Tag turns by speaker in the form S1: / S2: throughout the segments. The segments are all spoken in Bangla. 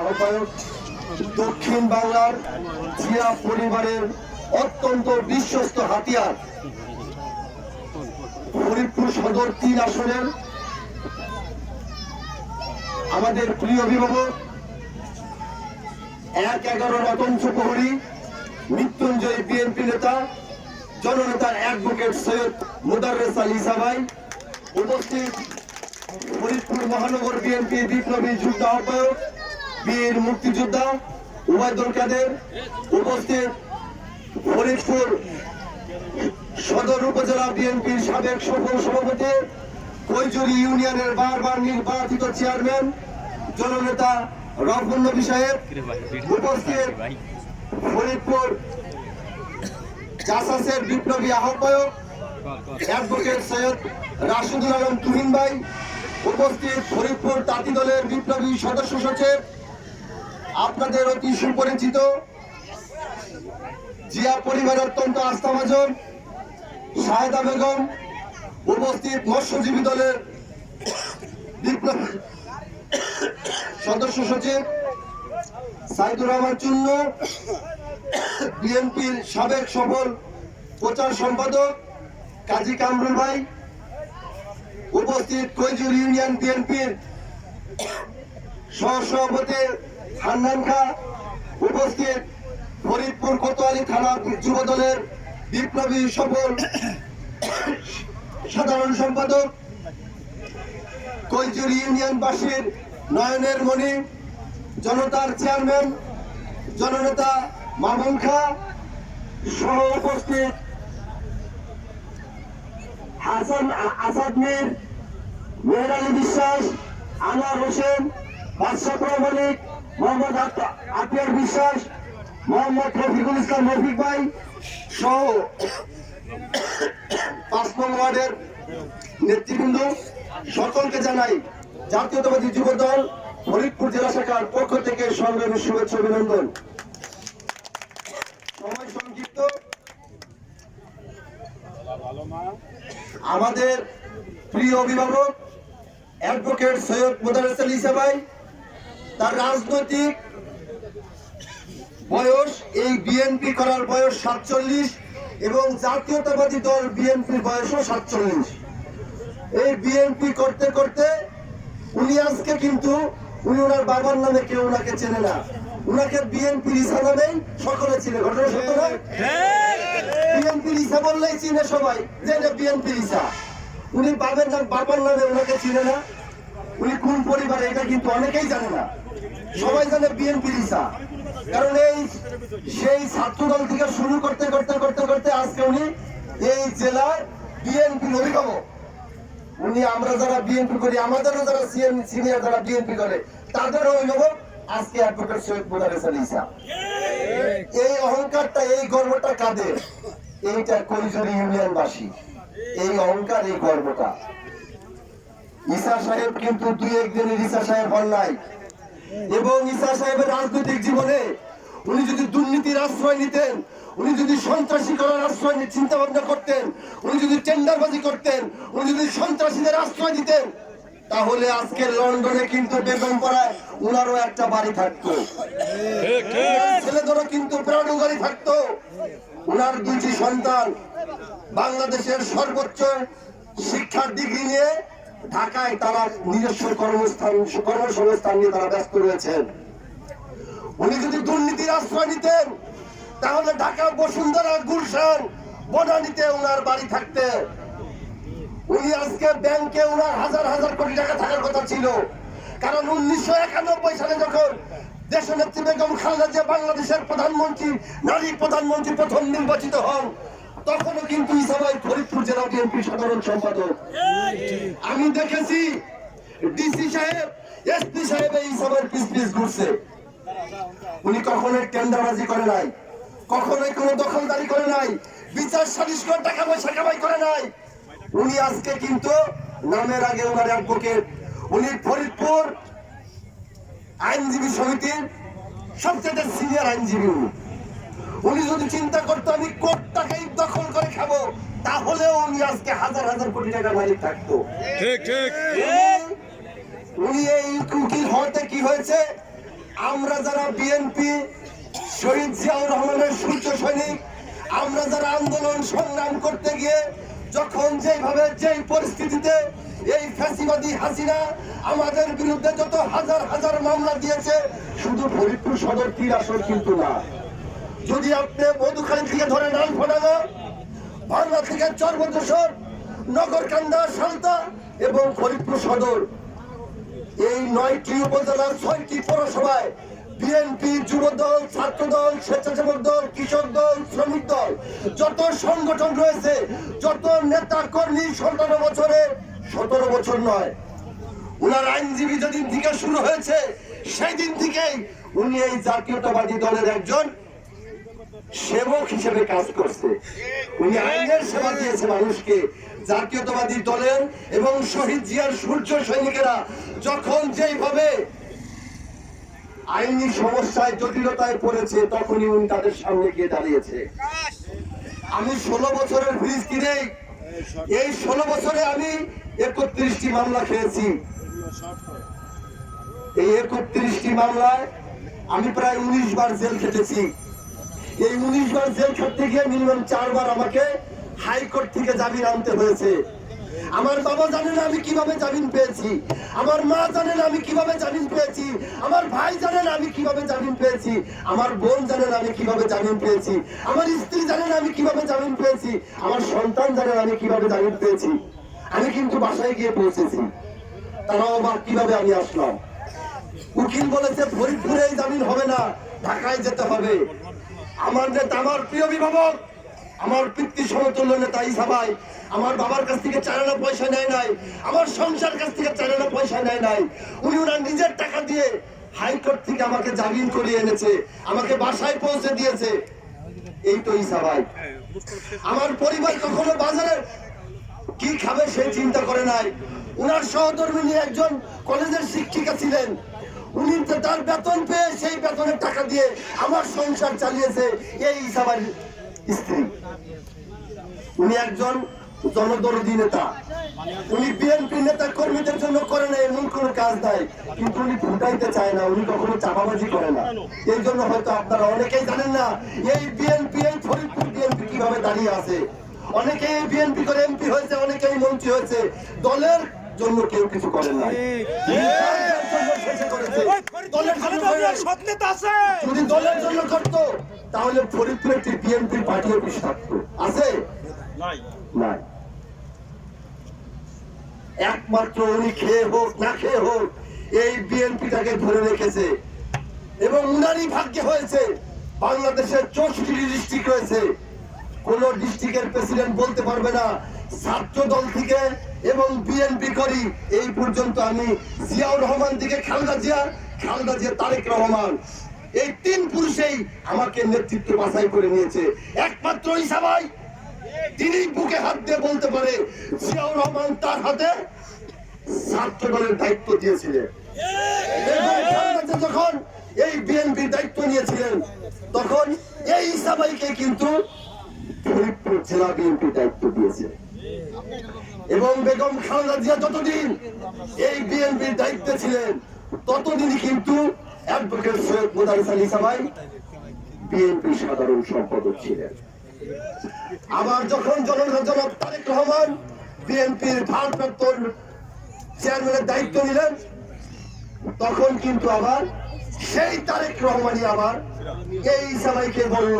S1: আহ্বায়ক দক্ষিণ বাংলার জিয়া পরিবারের অত্যন্ত বিশ্বস্ত হাতিয়ার। ফরিদপুর সদর তিন আসনের আমাদের প্রিয় অভিভাবক, এক এগারো রতঞ্চ প্রহরী মৃত্যুঞ্জয় বিএনপি নেতা জননেতা অ্যাডভোকেট সৈয়দ মুদারেস আলী সাবাই উপস্থিত ফরিদপুর মহানগর বিএনপি বিপ্লবী যুদ্ধ আহ্বায়ক বীর মুক্তিযোদ্ধা উবায়দুল কাদের উপস্থিত ফরিদপুর সদর উপজেলা বিএনপির সাবেক সফল সভাপতি, কৈজুরি ইউনিয়নের বারবার নির্বাচিত চেয়ারম্যান, জননেতা রফুল নবী সাহেব উপস্থিত ফরিদপুর জাসাসের বিপ্লবী আহ্বায়ক অ্যাডভোকেট সৈয়দ রাশিদুল আলম তুহিন ভাই, উপস্থিত ফরিদপুর তাঁতি দলের বিপ্লবী সদস্য সচিব আপনাদের অতি সুপরিচিত জিয়া পরিবার অত্যন্ত আস্থাভাজন শাহেদা বেগম উপস্থিত মৎস্যজীবী দলের সদস্য সচিব সাইদুর রহমান চুন্ন, বিএনপির সাবেক সফল প্রচার সম্পাদক কাজী কামরুল ভাই, উপস্থিত কৈজুর ইউনিয়ন বিএনপির সহসভাপতি হান্নান খা উপস্থিত ফরিদপুর কোতোয়ালি থানা যুব দলের বিপ্লবী সফল সাধারণ সম্পাদক কৈজুর ইউনিয়নবাসীর নয়নের মণি, জনতার চেয়ারম্যান, জননেতা মামুন খা সহ উপস্থিত হাসান আসাদ মীর মেহের আলী বিশ্বাস, আনোয়ার হোসেন, বাদশাহ মালিক মোহাম্মদ আত- আতিয়ার বিশ্বাস, মোহাম্মদ রফিকুল ইসলাম রফিক ভাই সহ পাঁচ নং ওয়ার্ডের নেতৃবৃন্দ সকলকে জানাই জাতীয়তাবাদী যুব দল ফরিদপুর জেলা শাখার পক্ষ থেকে সংগ্রামী শুভেচ্ছা অভিনন্দন। সময় সংক্ষিপ্ত। আমাদের প্রিয় অভিভাবক অ্যাডভোকেট সৈয়দ মোদারেস আলী সাবাই তার রাজনৈতিক বয়স, এই বিএনপি করার বয়স সাতচল্লিশ এবং জাতীয়তাবাদী দল বিএনপির বয়সও সাতচল্লিশ। এই বিএনপি করতে করতে উনি আজকে কিন্তু, উনি ওনার বাবার নামে কেউ ওনাকে চেনে না। উনাকে বিএনপি ইসা নামেই সকলে চিনে। ঘটনা সত্য না? বিএনপি ইসা বললেই চিনে সবাই, যে এটা বিএনপি ইসা উনি বাবার নাম, বাবার নামে ওনাকে চিনে না। উনি কোন পরিবারে, এটা কিন্তু অনেকেই জানে না। সবাই জানে বিএনপি ইসা কারণ এই সেই ছাত্র দল থেকে শুরু করতে করতে করতে করতে আজকে উনি এই জেলার বিএনপি অভিভাবক। উনি আমরা যারা বিএনপি করি, আমাদেরও যারা সিনিয়র যারা বিএনপি করে, তাদেরও অভিভাবক আজকে অ্যাডভোকেট সৈয়দ মুদারেস আলী ইসা। এই অহংকারটা, এই গর্বটা কাদের? এইটা কৈজুরি ইউনিয়নবাসী। এই অহংকার, এই গর্বটা। ঈসা সাহেব কিন্তু দুই একদিনের ঈসা সাহেব হন নাই এবং ঈসা সাহেবের রাজনৈতিক জীবনে উনি যদি দুর্নীতির আশ্রয় নিতেন উনি যদি সন্ত্রাসী করার আশ্রয় নিয়ে চিন্তা ভাবনা করতেন উনি যদি টেন্ডারবাজি করতেন উনি যদি সন্ত্রাসীদের আশ্রয় দিতেন তাহলে আজকে লন্ডনে কিন্তু বেগম পাড়ায় উনারও একটা বাড়ি থাকতো। ছেলেদেরও কিন্তু প্রাণু গাড়ি থাকতো। উনার দুইটি সন্তান বাংলাদেশের সর্বোচ্চ শিক্ষার ডিগ্রি নিয়ে ঢাকায় তারা নিজস্ব কর্মস্থান, কর্মসংস্থান নিয়ে তারা ব্যস্ত রয়েছেন। উনি যদি দুর্নীতির আশ্রয় নিতেন, তাহলে ঢাকা, বসুন্ধরা, গুলশান, বনানীতে ওনার বাড়ি থাকতে। উনি আজকে ব্যাংকে ওনার হাজার হাজার কোটি টাকা থাকার কথা ছিল। কারণ উনিশশো একানব্বই সালে যখন দেশনেত্রী বেগম খালেদা জিয়া বাংলাদেশের প্রধানমন্ত্রী, নারী প্রধানমন্ত্রী প্রথম নির্বাচিত হন তখনও কিন্তু ইসাবাই ফরিদপুর জেলা বিএনপি সাধারণ সম্পাদক। আমি দেখেছি ডিসি সাহেব, এসপি সাহেব এই সবার পিস পিস ঘুরছে। উনি কখনোই টেন্ডারবাজি করে নাই, কখনোই কোনো দখলদারি করে নাই, বিচার সালিশ করে টাকা পয়সা কামাই করে নাই। উনি আজকে কিন্তু নামের আগে ওনার অ্যাডভোকেট। উনি ফরিদপুর আইনজীবী সমিতির সবচেয়ে সিনিয়র আইনজীবী উনি যদি চিন্তা করতো আমি কোট টাকাই দখল করে খাব তাহলেও উনি আজকে হাজার হাজার কোটি টাকা মালিক থাকতো
S2: ঠিক ঠিক।
S1: উনি এই উকিল হওয়াতে কি হয়েছে? আমরা যারা বিএনপি শহীদ জিয়াউর রহমানের সূর্য সৈনিক আমরা যারা আন্দোলন সংগ্রাম করতে গিয়ে যখন যেভাবে যেই পরিস্থিতিতে এই ফ্যাসিবাদী হাসিনা আমাদের বিরুদ্ধে যত হাজার হাজার মামলা দিয়েছে শুধু ফরিদপুর সদর তীর আসর কিন্তু না। যদি আপনি মধুখালী থেকে ধরেন আলফাডাঙ্গা বাংলা থেকে চর্বদূষণ নগরকান্দা, সালতা এবং ফরিদপুর সদর। এই নয়টি উপজেলার ছয়টি পৌরসভায় বিএনপি যুব দল ছাত্র দল স্বেচ্ছাসেবক দল, কৃষক দল, শ্রমিক দল, যত সংগঠন রয়েছে, যত নেতা কর্মী সতেরো বছরে, সতেরো বছর নয়। উনার আইনজীবী যেদিন থেকে শুরু হয়েছে সেই দিন থেকেই উনি এই জাতীয়তাবাদী দলের একজন সেবক হিসেবে কাজ করছে। উনি আইনের সেবা দিয়েছে মানুষকে। জাতীয়তাবাদী দলের এবং শহীদ জিয়ার সূর্য সৈনিকেরা যখন যেইভাবে আইনি সমস্যায়, জটিলতায় পড়েছে, তখনই উনি তাদের সামনে গিয়ে দাঁড়িয়েছে। আমি ষোলো বছরের ব্রিজ কিনে, এই ষোলো বছরে আমি একত্রিশটি মামলা খেয়েছি। এই একত্রিশটি মামলায় আমি প্রায় উনিশ বার জেল খেটেছি। এই উনিশ বার জেল খাটতে গিয়ে মিনিমাম চারবার আমাকে হাইকোর্ট থেকে জামিন আনতে হয়েছে। আমার বাবা জানেন আমি কীভাবে জামিন পেয়েছি। আমার মা জানেন আমি কীভাবে জামিন পেয়েছি। আমার ভাই জানেন আমি কীভাবে জামিন পেয়েছি। আমার বোন জানেন আমি কীভাবে জামিন পেয়েছি। আমার স্ত্রী জানেন আমি কীভাবে জামিন পেয়েছি। আমার সন্তান জানেন আমি কীভাবে জামিন পেয়েছি। আমি কিন্তু বাসায় গিয়ে পৌঁছেছি। তারাও বা কীভাবে আমি আসলাম। উকিল বলেছে, ফরিদপুরে জামিন হবে না, ঢাকায় যেতে হবে। আমার নেতা, আমার প্রিয় অভিভাবক, আমার পিতৃ সমতুল্য নেতা ইসাবাই আমার বাবার কাছ থেকে চার আনা পয়সা নেয় নাই, আমার সংসার কাছ থেকে চার আনা পয়সা নেয় নাই। উনি ওনার নিজের টাকা দিয়ে হাইকোর্ট থেকে আমাকে জামিন করিয়ে এনেছে, আমাকে বাসায় পৌঁছে দিয়েছে। এই তো ইসাবাই আমার পরিবার কখনো বাজারে কি খাবে সে চিন্তা করে নাই। উনার সহধর্মিনী একজন কলেজের শিক্ষিকা ছিলেন। উনি তো তার বেতন পেয়ে সেই বেতনের টাকা দিয়ে আমার সংসার চালিয়েছে। এই স্ত্রী। উনি একজন জনদরদী নেতা। উনি বিএনপি নেতা কর্মীদের জন্য করে না এমন কোনো কাজ নাই। কিন্তু উনি ফুটাইতে চায় না উনি কখনো চাপাবাজি করে না। এই জন্য হয়তো আপনারা অনেকেই জানেন না এই বিএনপি এই ফরিদপুর বিএনপি কীভাবে দাঁড়িয়ে আছে। অনেকেই বিএনপি করে এমপি হয়েছে অনেকেই মন্ত্রী হয়েছে। দলের জন্য কেউ কিছু করেন না দলের জন্য করে নাই।
S2: সৎনেতা আছে
S1: যদি দলের জন্য করতো তাহলে ফরিদপুর একটি বিএনপি পার্টি অফিস থাকতো। আছে?
S2: নাই।
S1: একমাত্র উনি খেয়ে হোক না খেয়ে হোক এই বিএনপিটাকে ধরে রেখেছে। এবং উনারই ভাগ্যে হয়েছে বাংলাদেশের চৌষট্টি ডিস্ট্রিক্ট রয়েছে। কোন ডিস্ট্রিক্টের প্রেসিডেন্ট বলতে পারবে না। ছাত্র দল থেকে এবং বিএনপি করি, এই পর্যন্ত আমি জিয়াউর রহমান দিকে খালেদা জিয়া খালেদা জিয়া তারেক রহমান। এই তিন পুরুষেই আমাকে নেতৃত্ব বাছাই করে নিয়েছে। একমাত্র ওই ইসাবাই তিনি বুকে হাত দিয়ে বলতে পারে, জিয়াউর রহমান তার হাতে ছাত্র দলের দায়িত্ব দিয়েছিলেন। যখন এই বিএনপির দায়িত্ব নিয়েছিলেন, তখন এই ইসাবাইকে কিন্তু ফরিদপুর জেলা বিএনপি দায়িত্ব দিয়েছে। এবং বেগম খালেদা জিয়া যতদিন এই বিএনপির দায়িত্বে ছিলেন, ততদিনই কিন্তু অ্যাডভোকেট সৈয়দ মোদারিস আলী সাবাই বিএনপি সাধারণ সম্পাদক ছিলেন। আবার যখন জননেতা তারেক রহমান বিএনপির ভারপ্রাপ্ত চেয়ারম্যানের দায়িত্ব নিলেন, তখন কিন্তু আবার সেই তারেক রহমানই আবার এই সবাইকে বলল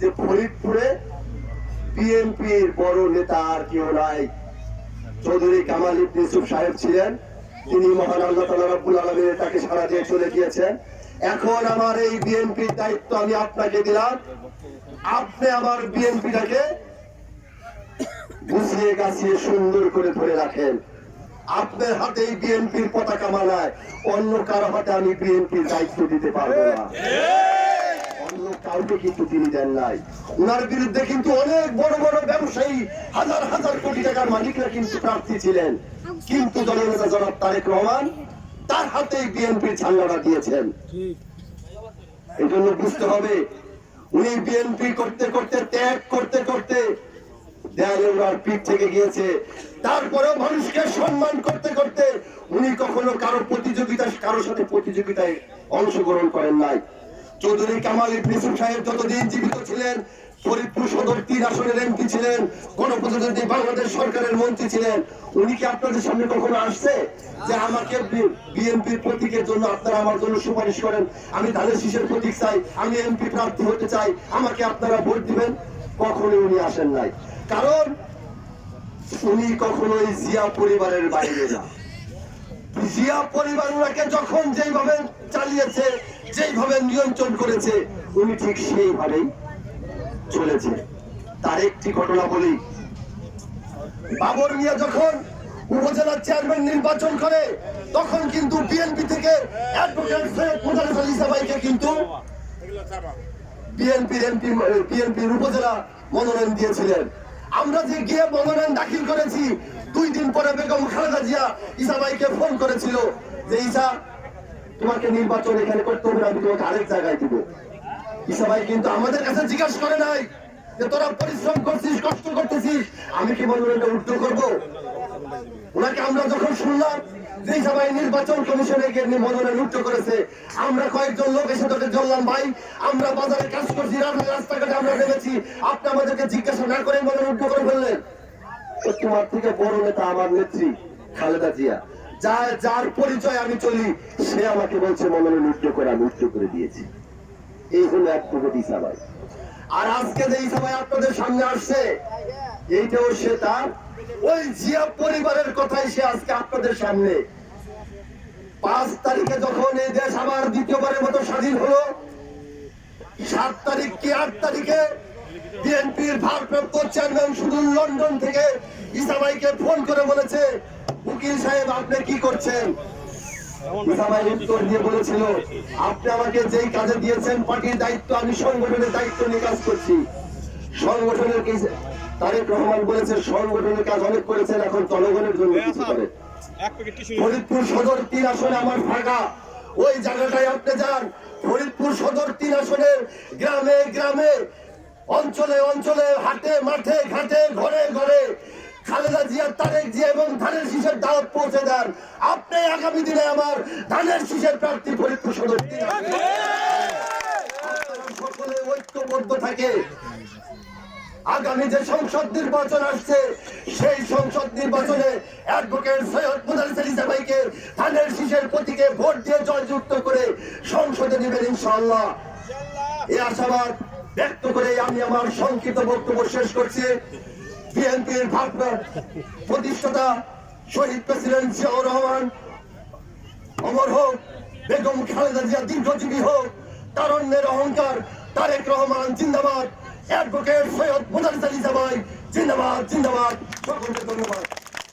S1: যে ফরিদপুরে বিএনপির বড় নেতা আর কেউ নাই। চৌধুরী কামাল ইবনে ইউসুফ সাহেব ছিলেন। তিনি মহান আল্লাহ তাকে সারা দিয়ে চলে গিয়েছেন। এখন আমার এই বিএনপির দায়িত্ব আমি আপনাকে দিলাম। আপনি আমার বিএনপিটাকে গুছিয়ে গাছিয়ে সুন্দর করে ধরে রাখেন। আপনার হাতে এই বিএনপির পতাকা মানায় অন্য কারও হাতে আমি বিএনপির দায়িত্ব দিতে পারব না। কাউকে কিন্তু তিনি দেন নাই। উনার বিরুদ্ধে কিন্তু অনেক বড় বড় ব্যবসায়ী, হাজার হাজার কোটি টাকার মালিকরা কিন্তু প্রার্থী ছিলেন। কিন্তু জননেতা জনাব তারেক রহমান তার হাতেই বিএনপির ঝান্ডাটা দিয়েছেন। এই জন্য বুঝতে হবে, উনি বিএনপি করতে করতে ত্যাগ করতে করতে দেয়ালে ওনার পিঠ থেকে গিয়েছে। তারপরেও মানুষকে সম্মান করতে করতে উনি কখনো কারও প্রতিযোগিতা কারোর সাথে প্রতিযোগিতায় অংশগ্রহণ করেন নাই। চৌধুরী কামাল ইবলিসুম সাহেব যতদিন জীবিত ছিলেন, ফরিদপুর সদর তিন আসনের এমপি ছিলেন, গণপ্রজাতন্ত্রী বাংলাদেশ সরকারের মন্ত্রী ছিলেন। উনি কি আপনাদের সামনে কখনো আসছে যে আমাকে বিএনপির প্রতীকের জন্য আপনারা আমার জন্য সুপারিশ করেন? আমি ধানের শীষের প্রতীক চাই, আমি এমপি প্রার্থী হতে চাই, আমাকে আপনারা ভোট দিবেন? কখনোই উনি আসেন নাই। কারণ উনি কখনোই জিয়া পরিবারের বাইরে না। জিয়া পরিবার ওনাকে যখন যেইভাবে চালিয়েছে যেইভাবে নিয়ন্ত্রণ করেছে, উনি ঠিক সেইভাবেই চলেছে। তার একটি ঘটনা বলি। বাবর মিয়া যখন উপজেলা চেয়ারম্যান নির্বাচন করে, তখন কিন্তু বিএনপি থেকে কিন্তু বিএনপির এমপি বিএনপির উপজেলা মনোনয়ন দিয়েছিলেন। আমরা যে গিয়ে মনোনয়ন দাখিল করেছি, দুই দিন পরে বেগম খালেদা জিয়া ইসাবাইকে ফোন করেছিল যে, ইসা তোমাকে নির্বাচন এখানে করতে হবে, আমি তোমাকে আরেক জায়গায় দিব। ইসাবাই কিন্তু আমাদের কাছে জিজ্ঞাসা করে নাই যে তোরা পরিশ্রম করছিস, কষ্ট করতেছিস, আমি কি মনোনয়নটা উল্টো করব? ওনাকে আমরা যখন শুনলাম যে সবাই নির্বাচন কমিশনে গিয়ে মনোনয়ন উচ্চ করেছে, আমরা কয়েকজন লোক এসে তোকে বললাম, ভাই, আমরা বাজারে কাজ করছি রাস্তাঘাটে আমরা নেমেছি। আপনি আমাদেরকে জিজ্ঞাসা না করে মনোনয়ন উচ্চ করে ফেললেন তোমার থেকে বড় নেতা আমার নেত্রী খালেদা জিয়া। যার পরিচয় আমি চলি, সে আমাকে বলছে মনোনয়ন উচ্চ করে, আমি উচ্চ করে দিয়েছি। এই হলো এক প্রগতি সবাই আর আজকে যে সবাই আপনাদের সামনে আসছে, এইটাও সে তার, ওই জিয়া পরিবারের কথাই সে আজকে আপনাদের সামনে। পাঁচ তারিখে যখন এই দেশ আবার দ্বিতীয়বারের মতো স্বাধীন হলো, সাত তারিখ কি আট তারিখে বিএনপির ভারপ্রাপ্ত চেয়ারম্যান শুধু লন্ডন থেকে ইসামাইকে ফোন করে বলেছে উকিল সাহেব আপনি কি করছেন? ইসামাই উত্তর দিয়ে বলেছিল আপনি আমাকে যেই কাজে দিয়েছেন পার্টির দায়িত্ব আমি সংগঠনের দায়িত্ব নিয়ে কাজ করছি। সংগঠনের কি তারেক রহমান বলেছে সংগঠনের কাজ অনেক করেছেন এখন জনগণের জন্য কিছু
S2: টিস্যু
S1: ফরিদপুর সদর তিন আসনে আমার ফাঁকা। ওই জায়গাটায় আপনি যান। ফরিদপুর সদর তিন আসনের গ্রামে গ্রামে অঞ্চলে অঞ্চলে হাটে মাঠে এবং ধানের শীষের দাওয়াত পৌঁছে দেন। আপনি আগামী দিনে আমার ধানের শীষের প্রার্থী ফরিদপুর সকলে ঐক্যবদ্ধ থাকে। আগামী যে সংসদ নির্বাচন আসছে, সেই সংসদ নির্বাচনে অ্যাডভোকেট সৈয়দ ধানের শীষের প্রতীকে ভোট দিয়ে জয়যুক্ত করে সংসদে নেবেন ইনশাআল্লাহ। এই আশাবাদ ব্যক্ত করে আমি আমার সংক্ষিপ্ত বক্তব্য শেষ করছি। বিএনপির ভারপ্রাপ্ত প্রতিষ্ঠাতা শহীদ প্রেসিডেন্ট জিয়াউর রহমান, অমর হোক, বেগম খালেদা জিয়া দীর্ঘজীবী হোক, তারণ্যের অহংকার, তারেক রহমান জিন্দাবাদ, অ্যাডভোকেট সৈয়দ মোদারিস আলী জামাই জিন্দাবাদ জিন্দাবাদ। সকলকে ধন্যবাদ।